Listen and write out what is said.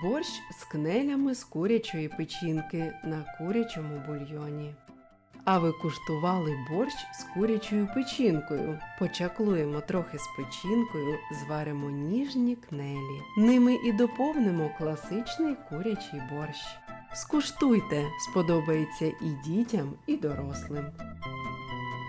Борщ з кнелями з курячої печінки на курячому бульйоні. А ви куштували борщ з курячою печінкою. Почаклуємо трохи з печінкою, зваримо ніжні кнелі. Ними і доповнимо класичний курячий борщ. Скуштуйте, сподобається і дітям, і дорослим.